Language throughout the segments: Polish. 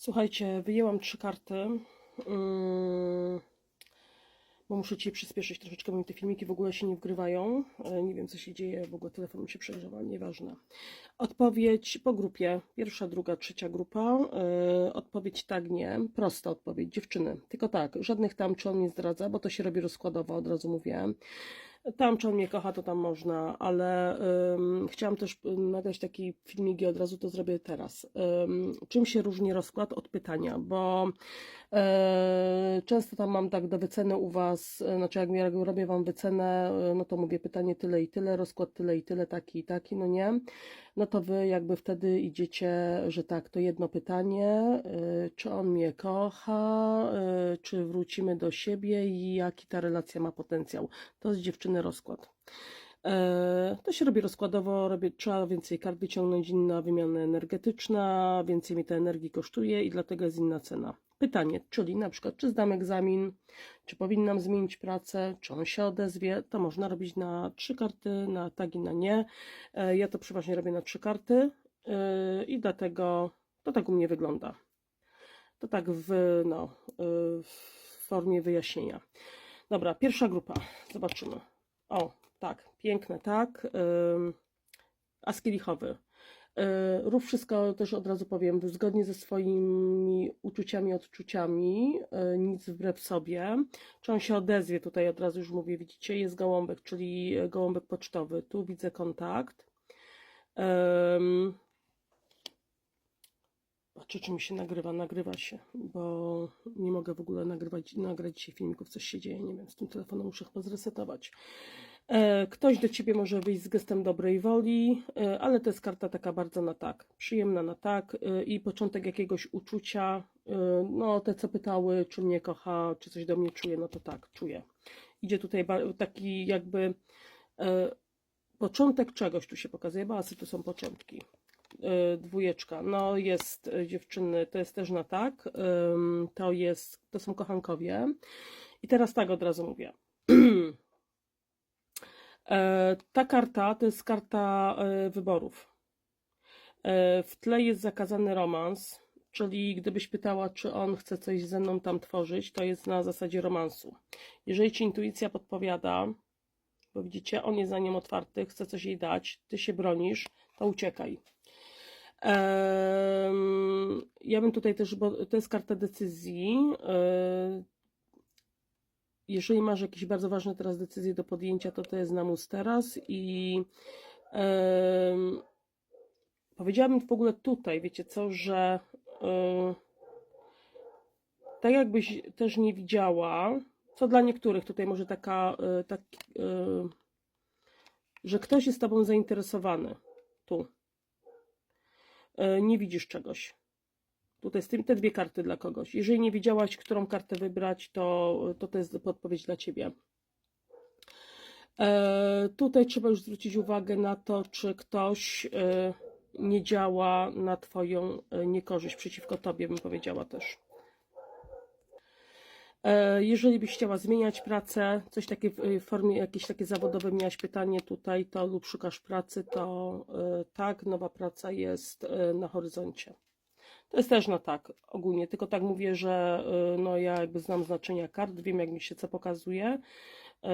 Słuchajcie, wyjęłam trzy karty, mm, bo muszę Ci przyspieszyć troszeczkę, bo mi te filmiki w ogóle się nie wgrywają. E, Nie wiem, co się dzieje, w ogóle telefon mi się przegrzewa, nieważne. Odpowiedź po grupie, pierwsza, druga, trzecia grupa. E, Odpowiedź tak, nie, prosta odpowiedź, dziewczyny. Tylko tak, żadnych tam, czy on nie zdradza, bo to się robi rozkładowo, od razu mówię. Tam, czy on mnie kocha, to tam można, ale ym, chciałam też nagrać taki filmik i od razu to zrobię teraz. Ym, czym się różni rozkład od pytania? Bo e, często tam mam tak do wyceny u Was, e, znaczy jak ja robię Wam wycenę, e, no to mówię pytanie tyle i tyle, rozkład tyle i tyle, taki i taki, no nie? No to Wy jakby wtedy idziecie, że tak, to jedno pytanie, y, czy on mnie kocha, y, czy wrócimy do siebie i jaki ta relacja ma potencjał. To jest dziewczyny rozkład. E, To się robi rozkładowo, robię, trzeba więcej kart wyciągnąć, inna wymiana energetyczna, więcej mi ta energii kosztuje i dlatego jest inna cena. Pytanie, czyli na przykład, czy zdam egzamin, czy powinnam zmienić pracę, czy on się odezwie, to można robić na trzy karty, na tak i na nie. E, Ja to przeważnie robię na trzy karty e, i dlatego to tak u mnie wygląda. To tak w, no, e, w formie wyjaśnienia. Dobra, pierwsza grupa. Zobaczymy. O, tak, piękne, tak. Ym, As kielichowy. Yy, Rób wszystko, też od razu powiem, zgodnie ze swoimi uczuciami, odczuciami, yy, nic wbrew sobie. Czy on się odezwie, tutaj od razu już mówię, widzicie, jest gołąbek, czyli gołąbek pocztowy. Tu widzę kontakt. Ym, Patrzę, czy mi się nagrywa. Nagrywa się, bo nie mogę w ogóle nagrywać, nagrać dzisiaj filmików, coś się dzieje. Nie wiem, z tym telefonem muszę chyba zresetować. E, Ktoś do ciebie może wyjść z gestem dobrej woli, e, ale to jest karta taka bardzo na tak, przyjemna na tak e, i początek jakiegoś uczucia. No, te co pytały, czy mnie kocha, czy coś do mnie czuje, no to tak, czuję. Idzie tutaj taki jakby początek czegoś tu się pokazuje, bo asy to są początki. Dwójeczka, no jest dziewczyny, to jest też na tak, to jest, to są kochankowie. I teraz tak od razu mówię. E, Ta karta to jest karta e, wyborów. E, W tle jest zakazany romans, czyli gdybyś pytała, czy on chce coś ze mną tam tworzyć, to jest na zasadzie romansu. Jeżeli ci intuicja podpowiada, bo widzicie, on jest za nią otwarty, chce coś jej dać, ty się bronisz, to uciekaj. Ja bym tutaj też, bo to jest karta decyzji. Jeżeli masz jakieś bardzo ważne teraz decyzje do podjęcia, to to jest namus teraz i em, powiedziałabym w ogóle tutaj, wiecie co, że e, tak jakbyś też nie widziała, co dla niektórych tutaj może taka, e, tak, e, że ktoś jest tobą zainteresowany, tu. E, Nie widzisz czegoś. Tutaj z tym te dwie karty dla kogoś. Jeżeli nie wiedziałaś, którą kartę wybrać, to to, to jest podpowiedź dla ciebie. E, tutaj trzeba już zwrócić uwagę na to, czy ktoś e, nie działa na Twoją e, niekorzyść, przeciwko Tobie, bym powiedziała też. E, Jeżeli byś chciała zmieniać pracę, coś takie w formie jakieś takie zawodowe, miałaś pytanie tutaj, to lub szukasz pracy, to e, tak, nowa praca jest na horyzoncie. To jest też na tak ogólnie, tylko tak mówię, że y, no ja jakby znam znaczenia kart, wiem jak mi się co pokazuje, y,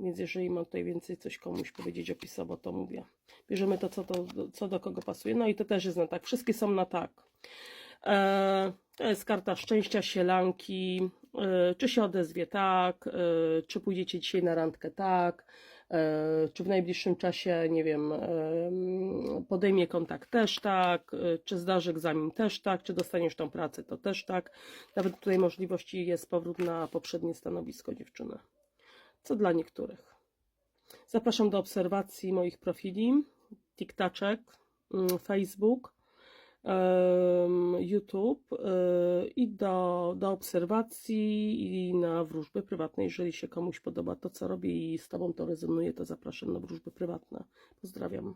więc jeżeli mam tutaj więcej coś komuś powiedzieć opisowo, to mówię. Bierzemy to, co do, co do kogo pasuje. No i to też jest na tak. Wszystkie są na tak. E, To jest karta szczęścia, sielanki. E, Czy się odezwie tak, e, czy pójdziecie dzisiaj na randkę tak, e, czy w najbliższym czasie, nie wiem, em, podejmie kontakt też tak, czy zdarzy egzamin też tak, czy dostaniesz tą pracę to też tak. Nawet tutaj możliwości jest powrót na poprzednie stanowisko dziewczyny. Co dla niektórych. Zapraszam do obserwacji moich profili, TikToczek, mm, Facebook, YouTube y, i do, do obserwacji i na wróżby prywatne. Jeżeli się komuś podoba to, co robię i z Tobą to rezonuje, to zapraszam na wróżby prywatne. Pozdrawiam.